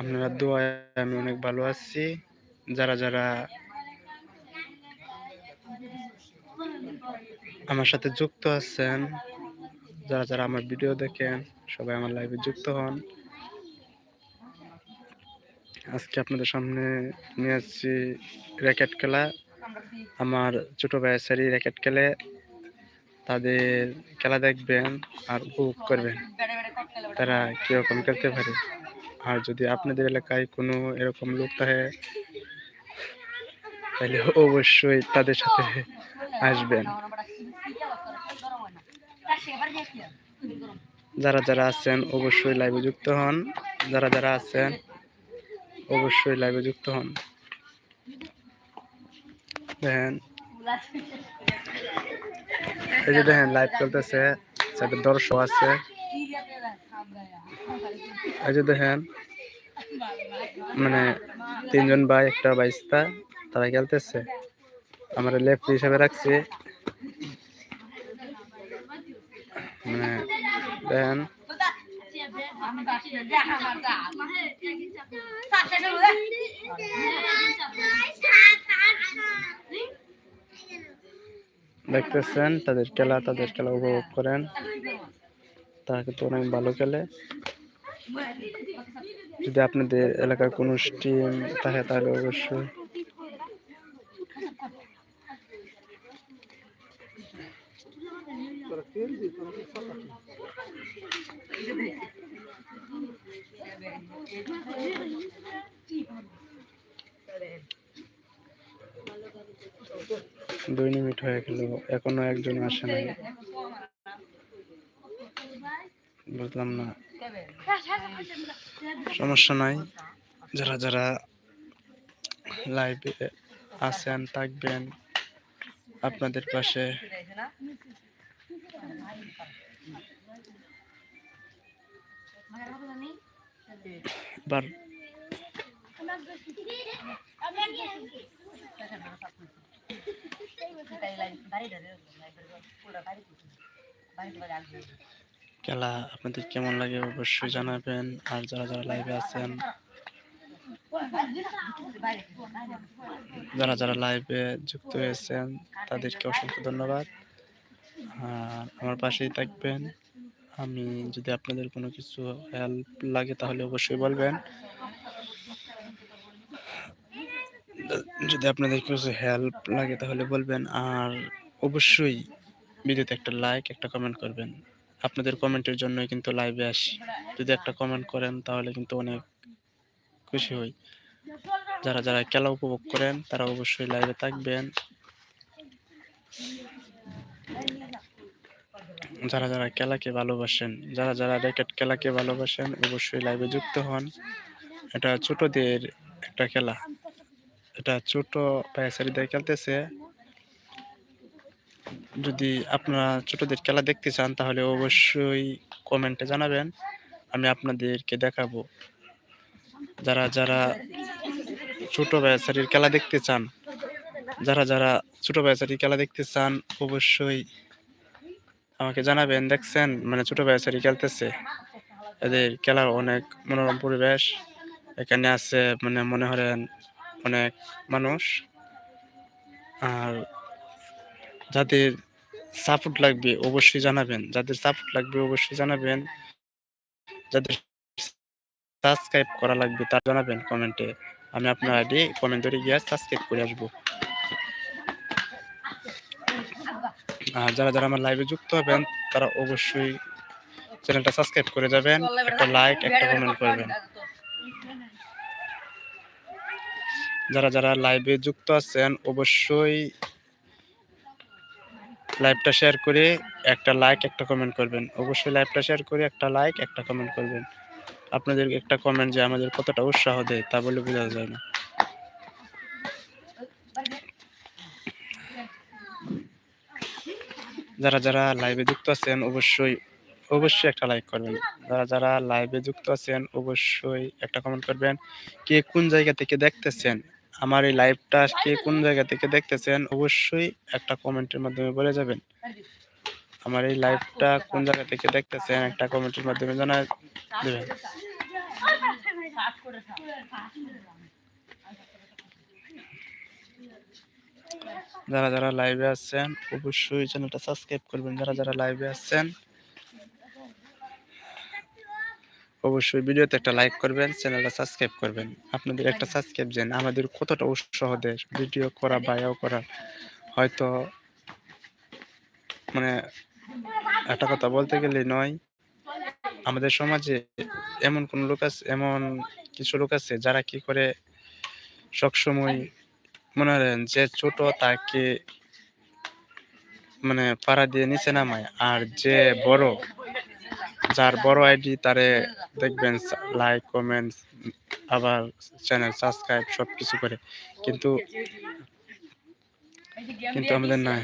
আপনারা দোয়ায় আমি অনেক ভালো আছি। যারা যারা আমার সাথে যুক্ত আছেন, যারা যারা আমার ভিডিও দেখেন, সবাই আমার লাইভে যুক্ত হন। আজকে আপনাদের সামনে নিয়ে আসছি র্যাকেট খেলা। আমার ছোট সারি র্যাকেট খেলে। তাদের খেলা দেখবেন আর উপভোগ করবেন। তারা কীরকম খেলতে পারে? আর যদি আপনাদের এলাকায় কোনো এরকম লোক থাকে, তাহলে অবশ্যই তাদের সাথে আসবেন। যারা যারা আছেন, অবশ্যই লাইভে যুক্ত হন। যারা যারা আছেন, অবশ্যই লাইভে যুক্ত হন। দেখেন। এই যে দেখেন লাইভ চলতেছে। দর্শক আছে। এই দেখেন মানে তিনজন ভাই, একটা বাইস্তা, তারা খেলতেছে। আমার লেফট হিসাবে রাখছি। মানে দেখেন, দেখতেছেন, তাদের খেলা তাদের খেলা উপভোগ করেন। তারা কিন্তু অনেক ভালো খেলে। যদি আপনাদের এলাকার কোনো টিম থাকে তাহলে অবশ্যই। দুই মিনিট হয়ে গেল, এখনও একজন আসে নাই। বুঝলাম না। সমস্যা নাই। যারা যারা লাইভে আছেন থাকবেন আপনাদের পাশে। বার খেলা আপনাদের কেমন লাগে অবশ্যই জানাবেন। আর যারা যারা লাইভে আছেন, যারা যারা লাইভে যুক্ত হয়েছেন, তাদেরকে অসংখ্য ধন্যবাদ। আর আমার পাশেই থাকবেন। আমি যদি আপনাদের কোনো কিছু হেল্প লাগে তাহলে অবশ্যই বলবেন। যদি আপনাদের কিছু হেল্প লাগে তাহলে বলবেন। আর অবশ্যই ভিডিওতে একটা লাইক একটা কমেন্ট করবেন। আপনাদের কমেন্টের জন্যই কিন্তু লাইভে আসি। যদি একটা কমেন্ট করেন, তাহলে কিন্তু অনেক খুশি হই। যারা যারা খেলা উপভোগ করেন, তারা অবশ্যই লাইভে থাকবেন। যারা যারা খেলাকে ভালোবাসেন, যারা যারা র্যাকেট খেলাকে ভালোবাসেন, অবশ্যই লাইভে যুক্ত হন। এটা ছোটদের একটা খেলা। এটা ছোট পায়াসারিদের খেলতেছে। যদি আপনারা ছোটদের খেলা দেখতে চান, তাহলে অবশ্যই কমেন্টে জানাবেন। আমি আপনাদেরকে দেখাবো। যারা যারা ছোট ব্যাচারির খেলা দেখতে চান, যারা যারা ছোট ব্যাচারির খেলা দেখতে চান, অবশ্যই আমাকে জানাবেন। দেখছেন? মানে ছোট ব্যাচারি খেলতেছে। এদের খেলার অনেক মনোরম পরিবেশ। এখানে আছে মানে মনে করেন অনেক মানুষ। আর যাদের সাপোর্ট লাগবে অবশ্যই জানাবেন। যাদের সাপোর্ট লাগবে অবশ্যই জানাবেন। যাদের সাবস্ক্রাইব করা লাগবে তা জানাবেন কমেন্টে আমি আপনার আইডি কমেন্ট ধরে গিয়ে সাবস্ক্রাইব করে আসব। আর যারা যারা আমার লাইভে যুক্ত হবেন, তারা অবশ্যই চ্যানেলটা সাবস্ক্রাইব করে যাবেন। একটা লাইক একটা কমেন্ট করবেন। যারা যারা লাইভে যুক্ত আছেন, অবশ্যই লাইভটা শেয়ার করে একটা লাইক একটা কমেন্ট করবেন। অবশ্যই লাইভটা শেয়ার করে একটা লাইক একটা কমেন্ট করবেন। আপনাদের একটা কমেন্ট যে আমাদের কতটা উৎসাহ দেয়, তা বলে বোঝা যায় না। যারা যারা লাইভে যুক্ত আছেন, অবশ্যই অবশ্যই একটা লাইক করবেন। যারা যারা লাইভে যুক্ত আছেন, অবশ্যই একটা কমেন্ট করবেন। কে কোন জায়গা থেকে দেখতেছেন আমার এই লাইভটা কে কোন জায়গা থেকে দেখতেছেন, অবশ্যই একটা কমেন্টের মাধ্যমে বলে যাবেন। আমার এই লাইভটা কোন জায়গা থেকে দেখতেছেন, একটা কমেন্টের মাধ্যমে জানা দেবেন। যারা যারা লাইভে আছেন, অবশ্যই চ্যানেলটা সাবস্ক্রাইব করবেন। যারা যারা লাইভে আছেন অবশ্যই ভিডিওতে একটা লাইক করবেন চ্যানেলটা সাবস্ক্রাইব করবেন। আপনাদের একটা সাবস্ক্রাইব দেন আমাদের কতটা উৎসাহ দেয় ভিডিও করা বায়াও করা হয়তো মানে একটা কথা বলতে গেলে নয় আমাদের সমাজে এমন কোন লোক আছে এমন কিছু লোক আছে যারা কি করে সবসময় মনে করেন যে ছোট তাকে মানে পাড়া দিয়ে নিচে নামায় আর যে বড় যার বড় আইডি তারে দেখবেন লাইক কমেন্টস আবার চ্যানেল সাবস্ক্রাইব সব কিছু করে। কিন্তু কিন্তু আমাদের নাই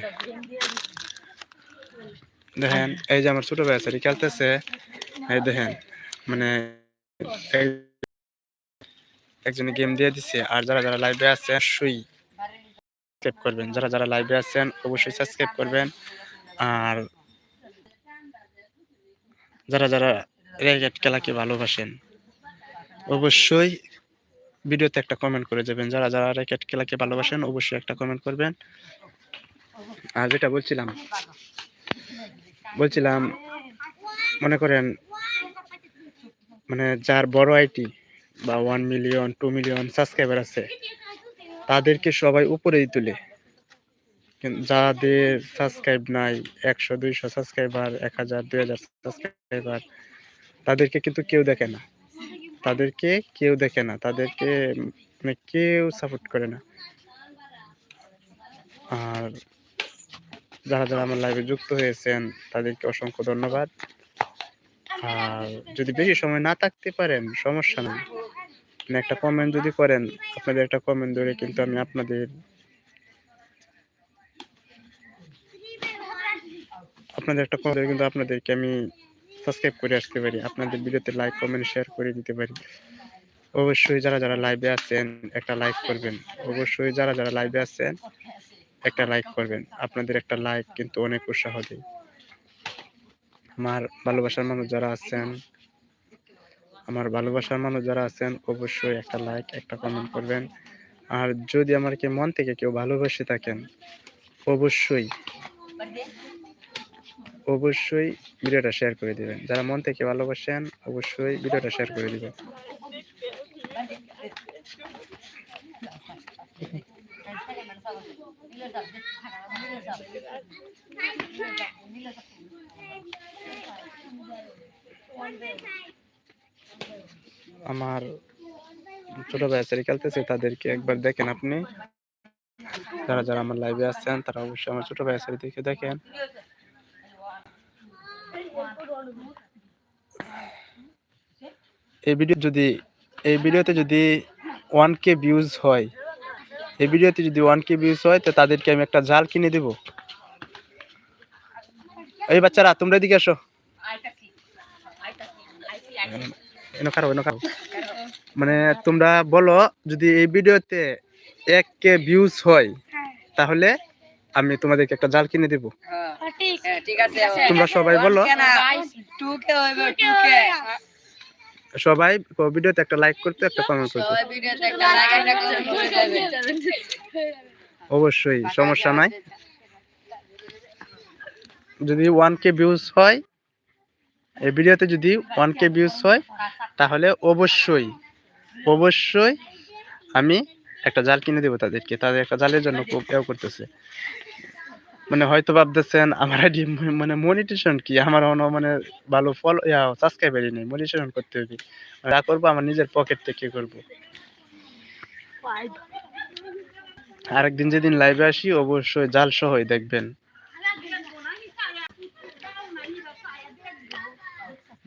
দেখেন এই যে আমার ছোট ভাই আছে খেলতেছে। এই দেখেন মানে একজনে গেম দিয়ে দিছে আর যারা যারা লাইভে আছে অবশ্যই সাবস্ক্রাইব করবেন। যারা যারা লাইভে আছেন অবশ্যই সাবস্ক্রাইব করবেন। আর যারা যারা র্যাকেট খেলাকে ভালোবাসেন, অবশ্যই ভিডিওতে একটা কমেন্ট করে যাবেন। যারা যারা র্যাকেট খেলাকে ভালোবাসেন, অবশ্যই একটা কমেন্ট করবেন। আর যেটা বলছিলাম বলছিলাম, মনে করেন মানে যার বড় আইটি বা one million two million subscriber আছে, তাদেরকে সবাই উপরেই তুলে। যাদের সাবস্ক্রাইব নাই, একশো, দুইশো সাবস্ক্রাইবার এক হাজার, দুই হাজার সাবস্ক্রাইবার তাদেরকে কিন্তু কেউ দেখে না। তাদেরকে কেউ দেখে না। তাদেরকে মানে কেউ সাপোর্ট করে না। আর যারা যারা আমার লাইভে যুক্ত হয়েছেন, তাদেরকে অসংখ্য ধন্যবাদ। আর যদি বেশি সময় না থাকতে পারেন, সমস্যা নেই। একটা কমেন্ট যদি করেন, আপনাদের একটা কমেন্ট ধরে কিন্তু আমি আপনাদের আপনাদের একটা ধরে কিন্তু আপনাদেরকে আমি সাবস্ক্রাইব করে আসতে পারি। আপনাদের ভিডিওতে লাইক কমেন্ট শেয়ার করে দিতে পারি। অবশ্যই যারা যারা লাইভে আছেন, একটা লাইক করবেন। অবশ্যই যারা যারা লাইভে আছেন, একটা লাইক করবেন। আপনাদের একটা লাইক কিন্তু অনেক উৎসাহ দেয়। আমার ভালোবাসার মানুষ যারা আছেন, আমার ভালোবাসার মানুষ যারা আছেন, অবশ্যই একটা লাইক একটা কমেন্ট করবেন। আর যদি আমাকে মন থেকে কেউ ভালোবেসে থাকেন, অবশ্যই অবশ্যই ভিডিওটা শেয়ার করে দিবেন। যারা মন থেকে ভালোবাসেন, অবশ্যই ভিডিওটা শেয়ার করে দিবেন। আমার ছোট ভাই আছে, খেলতেছে, তাদেরকে একবার দেখেন আপনি। যারা যারা আমার লাইভে আসছেন তারা অবশ্যই আমার ছোট ভাই আছে দেখে দেখেন। এই ভিডিও যদি, এই ভিডিওতে যদি ওয়ান কে ভিউজ হয়, এই ভিডিওতে যদি ওয়ান কে ভিউজ হয়, তো তাদেরকে আমি একটা জাল কিনে দেব। এই বাচ্চারা, তোমরা এদিকে আসো মানে তোমরা বলো, যদি এই ভিডিওতে এক কে ভিউজ হয়, তাহলে আমি তোমাদেরকে একটা জাল কিনে দেব। ঠিক আছে। তোমরা সবাই বলো। হইবে টুকে সবাই ভিডিওতে একটা লাইক করতে একটা কমেন্ট করতে। সবাই ভিডিওতে একটা লাইক একটা কমেন্ট করে যাবেন অবশ্যই সমস্যা নাই। যদি ওয়ান কে ভিউজ হয় এই ভিডিওতে যদি ওয়ান কে ভিউজ হয় তাহলে অবশ্যই অবশ্যই আমি একটা জাল কিনে দেবো তাদেরকে। তাদের একটা জালের জন্য খুব করতেছে। মানে হয়তো ভাবতেছেন, আমার আইডি মানে মনিটেশন কি? আমার অন্য মানে ভালো ফলো সাবস্ক্রাইবারই নেই মনিটেশন করতে হবে যা করব, আমার নিজের পকেট থেকে করব। আরেকদিন যেদিন লাইভে আসি, অবশ্যই জাল সহই দেখবেন।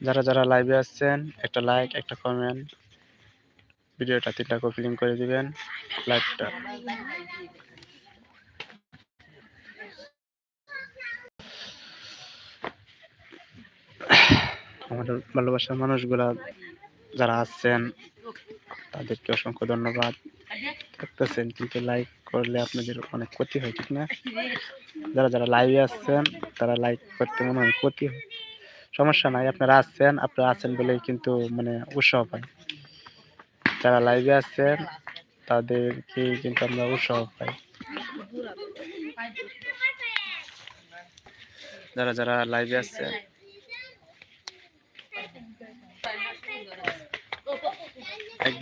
যারা যারা লাইভে আসছেন, একটা লাইক একটা কমেন্ট ভিডিওটা তিনটা কপি করে দিবেন। লাইভটা আমাদের ভালোবাসার মানুষগুলা যারা আছেন, তাদেরকে অসংখ্য ধন্যবাদ। দেখতেছেন, কিন্তু লাইক করলে আপনাদের অনেক ক্ষতি হয়, ঠিক না? যারা যারা লাইভে আসছেন তারা লাইক করতে মনে হয় ক্ষতি হয়। সমস্যা নাই, আপনারা আসছেন আপনারা আছেন বলেই কিন্তু মানে উৎসাহ পাই। যারা লাইভে আছেন, তাদেরকে কিন্তু আমরা উৎসাহ পাই। যারা যারা লাইভে আছেন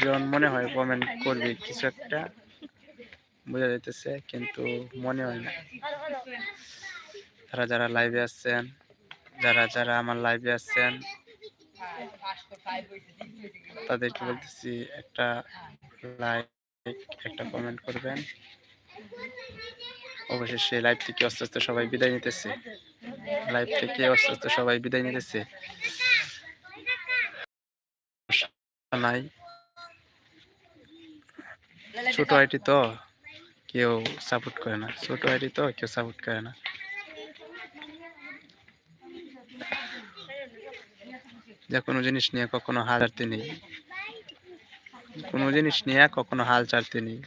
একজন মনে হয় কমেন্ট করবে কিছু একটা, বোঝা যাইতেছে, কিন্তু মনে হয় না। তারা যারা লাইভে আসছেন যারা যারা আমার লাইভে আসছেন তাদেরকে বলতেছি একটা লাইক একটা কমেন্ট করবেন। অবশেষে লাইভ থেকে আস্তে আস্তে সবাই বিদায় নিতেছে। লাইভ থেকে আস্তে আস্তে সবাই বিদায় নিতেছে। নাই। ছোট আইটি তো কেউ সাপোর্ট করে না। ছোট আইটি তো কেউ সাপোর্ট করে না। যে কোনো জিনিস নিয়ে কখনো হাল ছাড়তে নেই। কোনো জিনিস নিয়ে কখনো হাল ছাড়তে নেই।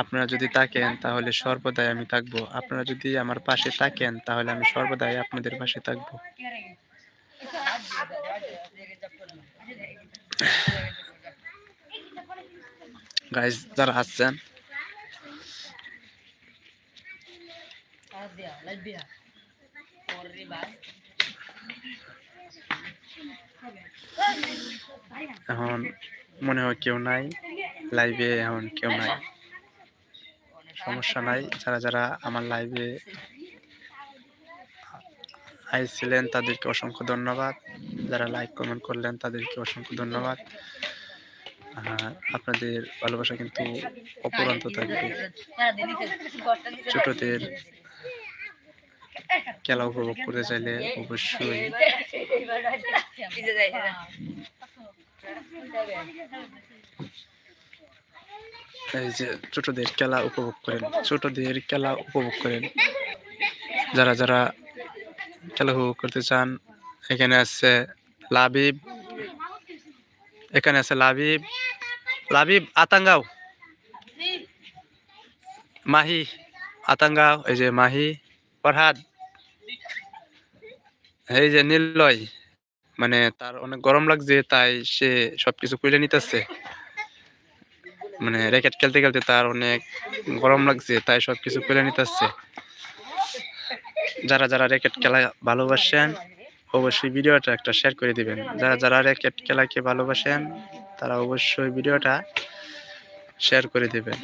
আপনারা যদি থাকেন তাহলে সর্বদাই আমি থাকব। আপনারা যদি আমার পাশে থাকেন তাহলে আমি সর্বদাই আপনাদের পাশে থাকব। গাইজ যারা আসছেন। এখন মনে হয় কেউ নাই লাইভে এখন কেউ নাই। সমস্যা নাই, যারা যারা আমার লাইভে আইছিলেন তাদেরকে অসংখ্য ধন্যবাদ। যারা লাইক কমেন্ট করলেন তাদেরকে অসংখ্য ধন্যবাদ। আপনাদের ভালোবাসা কিন্তু অপরন্ত থাকবে। ছোটদের খেলা উপভোগ করতে চাইলে অবশ্যই। এই যে ছোটদের খেলা উপভোগ করেন, ছোটদের খেলা উপভোগ করেন। যারা যারা খেলা উপভোগ করতে চান, এখানে আছে লাবিব। এখানে আছে লাবিব লাবিব আতাঙ্গাও। মাহি আতাঙ্গাও, এই যে মাহি, ফরহাদ। এই যে নীলয় মানে তার অনেক গরম লাগছে, তাই সে সবকিছু খুলে নিতেছে। মানে র্যাকেট খেলতে খেলতে তার অনেক গরম লাগছে, তাই সবকিছু খুলে নিতেছে। যারা যারা র্যাকেট খেলা ভালোবাসেন অবশ্যই ভিডিওটা একটা শেয়ার করে দিবেন। যারা যারা র্যাকেট খেলাকে ভালোবাসেন, তারা অবশ্যই ভিডিওটা শেয়ার করে দিবেন।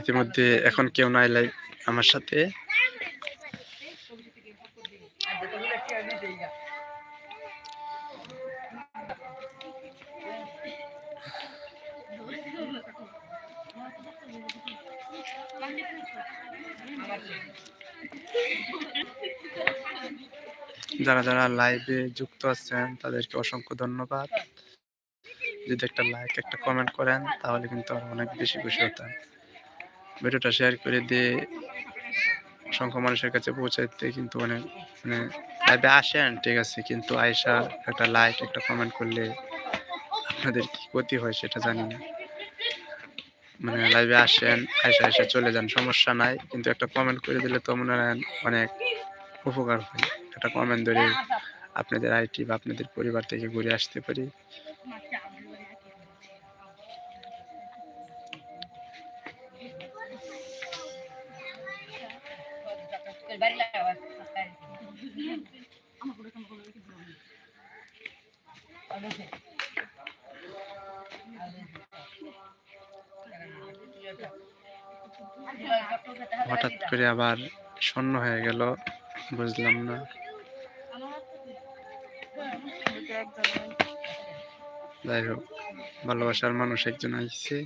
ইতিমধ্যে এখন কেউ নাই লাইভ আমার সাথে। যারা যারা লাইভে যুক্ত আছেন, তাদেরকে অসংখ্য ধন্যবাদ। যদি একটা লাইক একটা কমেন্ট করেন, তাহলে কিন্তু আরও অনেক বেশি খুশি হতাম। ভিডিওটা শেয়ার করে দিয়ে অসংখ্য মানুষের কাছে পৌঁছাইতে কিন্তু অনেক মানে লাইভে আসেন, ঠিক আছে? কিন্তু আয়সা একটা লাইক একটা কমেন্ট করলে আপনাদের কি ক্ষতি হয় সেটা জানি না। মানে লাইভে আসেন আয়সা আয়সা চলে যান, সমস্যা নাই। কিন্তু একটা কমেন্ট করে দিলে তো মনে হয় অনেক উপকার হয়। একটা কমেন্ট ধরে আপনাদের আইটি বা আপনাদের পরিবার থেকে ঘুরে আসতে পারি। হঠাৎ করে আবার শূন্য হয়ে গেল, বুঝলাম না। যাই হোক, ভালোবাসার মানুষ একজন আসছে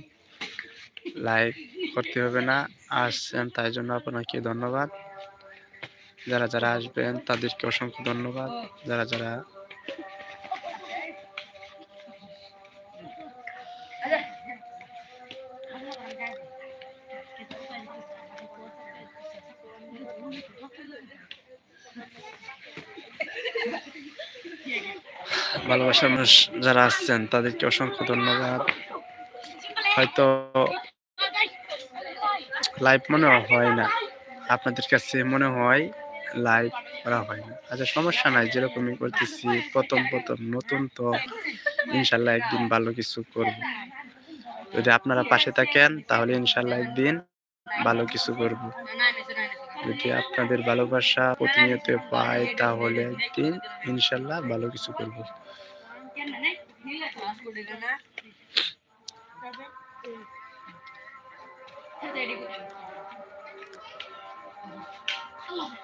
লাইক করতে হবে না, আসছেন, তাই জন্য আপনাকে ধন্যবাদ। যারা যারা আসবেন, তাদেরকে অসংখ্য ধন্যবাদ। যারা যারা ভালোবাসার মানুষ যারা আসছেন তাদেরকে অসংখ্য ধন্যবাদ। হয়তো লাইভ মনে হয় না। আপনাদের কাছে মনে হয় লাইভ করা হয় না। আচ্ছা সমস্যা নাই, যেরকমই করতেছি, প্রথম প্রথম, নতুন তো ইনশাল্লাহ একদিন ভালো কিছু করব। যদি আপনারা পাশে থাকেন, তাহলে ইনশাল্লাহ একদিন ভালো কিছু করব। যদি আপনাদের ভালোবাসা প্রতিনিয়ত পাই তাহলে একদিন ইনশাল্লাহ ভালো কিছু করব।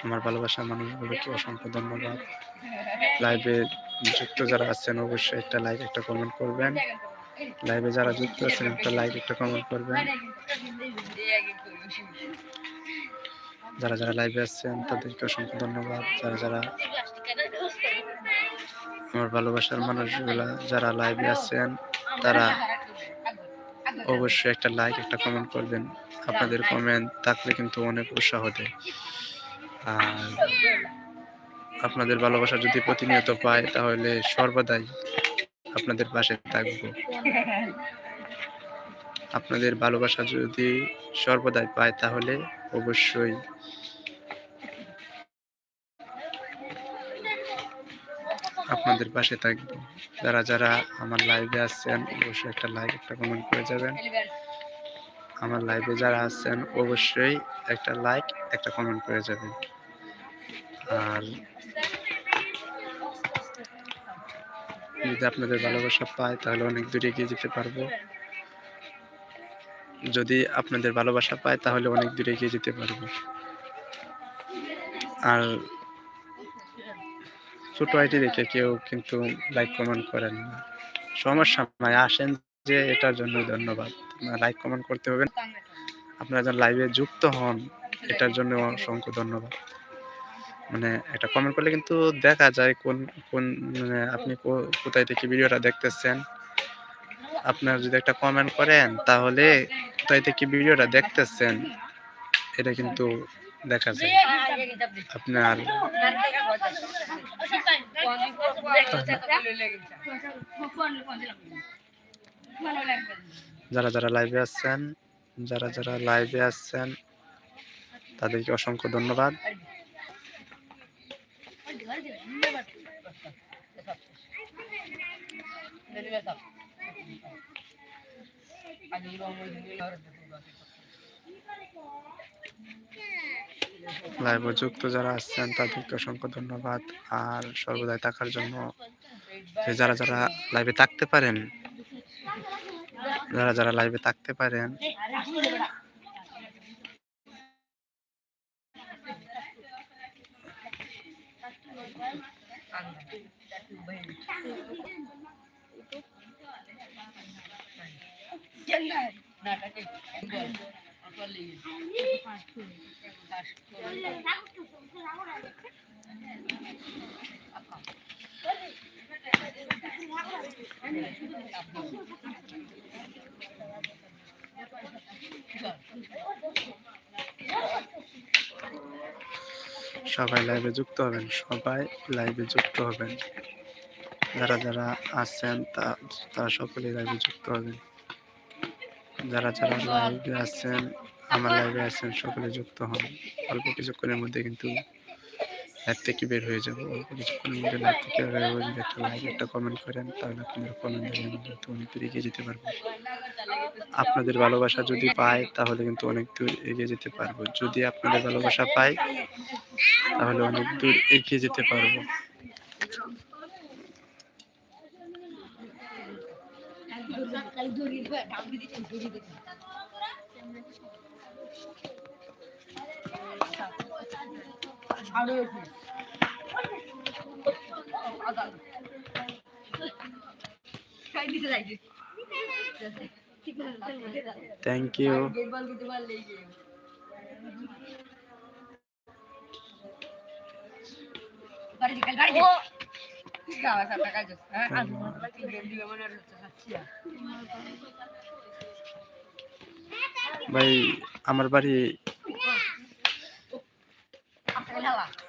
আমার ভালোবাসার মানুষগুলোকে অসংখ্য ধন্যবাদ। লাইভে যুক্ত যারা আছেন অবশ্যই একটা লাইক একটা কমেন্ট করবেন। লাইভে যারা যুক্ত আছেন একটা লাইক একটা কমেন্ট করবেন। যারা যারা লাইভে আসছেন তাদেরকে অসংখ্য ধন্যবাদ। যারা যারা আমার ভালোবাসার মানুষগুলা যারা লাইভে আছেন, তারা অবশ্যই একটা লাইক একটা কমেন্ট করবেন। আপনাদের কমেন্ট থাকলে কিন্তু অনেক উৎসাহ দেয়। আর আপনাদের ভালোবাসা যদি প্রতিনিয়ত পায়, তাহলে সর্বদাই আপনাদের পাশে থাকব। আপনাদের ভালোবাসা যদি সর্বদাই পায়, তাহলে অবশ্যই আপনাদের পাশে থাকব যারা যারা আমার লাইভে আসছেন অবশ্যই একটা লাইক একটা কমেন্ট করে যাবেন। আমার লাইভে যারা আছেন, অবশ্যই একটা লাইক একটা কমেন্ট করে যাবেন। আর যদি আপনাদের ভালোবাসা পাই তাহলে অনেক দূরে এগিয়ে যেতে পারব। যদি আপনাদের ভালোবাসা পাই তাহলে অনেক দূরে এগিয়ে যেতে পারব। আর ছোট আইটি দেখে কেউ কিন্তু লাইক কমেন্ট করেন না। সমস্যা নাই, আসেন যে এটার জন্য ধন্যবাদ। লাইক কমেন্ট করতে হবে। আপনারা যখন লাইভে যুক্ত হন, এটার জন্য অসংখ্য ধন্যবাদ। মানে এটা কমেন্ট করলে কিন্তু দেখা যায় কোন কোন মানে আপনি কোথায় থেকে ভিডিওটা দেখতেছেন। আপনার যদি একটা কমেন্ট করেন, তাহলে কোথায় থেকে ভিডিওটা দেখতেছেন, এটা কিন্তু দেখা যায় আপনার যারা যারা লাইভে আসছেন যারা যারা লাইভে আসছেন তাদেরকে অসংখ্য ধন্যবাদ। লাইভে যুক্ত যারা আসছেন, তাদেরকে অসংখ্য ধন্যবাদ। আর সর্বদাই থাকার জন্য যারা যারা লাইভে থাকতে পারেন, যারা যারা লাইভে থাকতে পারেন সবাই লাইভে যুক্ত হবেন, সবাই লাইভে যুক্ত হবেন। যারা যারা আছেন তারা সকলেই লাইভে যুক্ত হবেন। যারা যারা লাইভে আছেন আমার লাইভে আছেন সকলে যুক্ত হন অল্প কিছুক্ষণের মধ্যে কিন্তু লাইভ থেকে বের হয়ে যাব অল্প কিছুক্ষণের মধ্যে লাইভ থেকে বের হয়ে যদি একটা লাইক একটা কমেন্ট করেন তাহলে আপনাদের কমেন্ট দিয়ে আমি কিন্তু অনেক দূর এগিয়ে যেতে পারব আপনাদের ভালোবাসা যদি পাই তাহলে কিন্তু অনেক দূর এগিয়ে যেতে পারব যদি আপনাদের ভালোবাসা পাই তাহলে অনেক দূর এগিয়ে যেতে পারব থ্যাংক ইউ ভাই আমার বাড়ি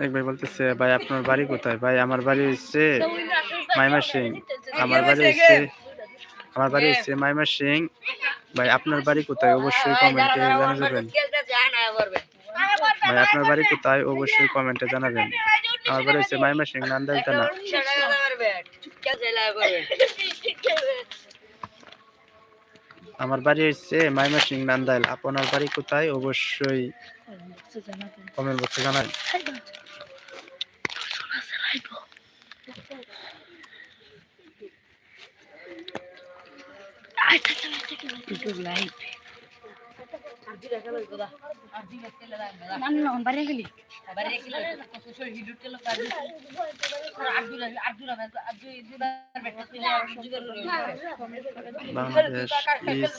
এক ভাই বলতেছে, ভাই, আপনার বাড়ি কোথায়? ভাই, আমার বাড়ি হচ্ছে মাইমা সিং আমার বাড়ি হচ্ছে, আমার বাড়ি হচ্ছে মাইমা সিং ভাই, আপনার বাড়ি কোথায়? অবশ্যই কমেন্টে জানাবেন। ভাই, আপনার বাড়ি কোথায়? অবশ্যই কমেন্টে জানাবেন। আমার বাড়ি হচ্ছে মাইমা সিং নান্দাইল থানা আমার বাড়ি হচ্ছে মাইমা সিং নান্দাইল আপনার বাড়ি কোথায় অবশ্যই কমেন্ট বক্সে জানাবেন বাংলাদেশ ইজ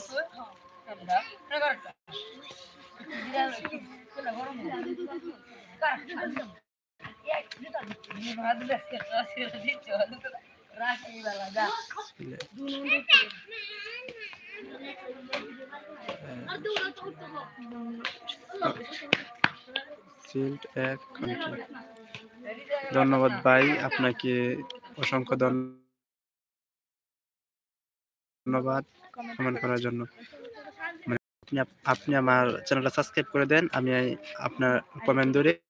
সিল্ড এক কান্ট্রি ধন্যবাদ ভাই, আপনাকে অসংখ্য ধন্যবাদ কমেন্ট করার জন্য। মানে আপনি আপ- আপনি আমার চ্যানেলটা সাবস্ক্রাইব করে দেন, আমি আপনার কমেন্ট ধরে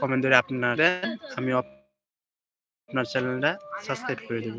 কমেন্ট ধরে আপনার, আমি আপনার চ্যানেলটা সাবস্ক্রাইব করে দেবো।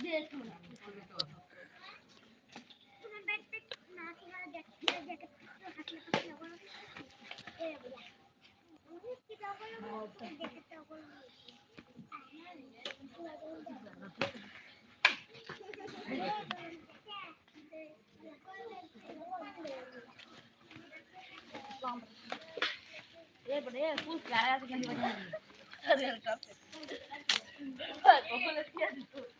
এনে, না, বিজ্ঞতি হয়ে গিয়েছে আবর্জনার ভিতরে এত আবর্জনা তাই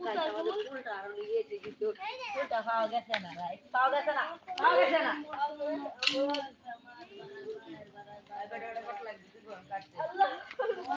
পাওয়া ইয়ে গেছে না ভাই পাওয়া গেছে না পাওয়া গেছে না। লাগবে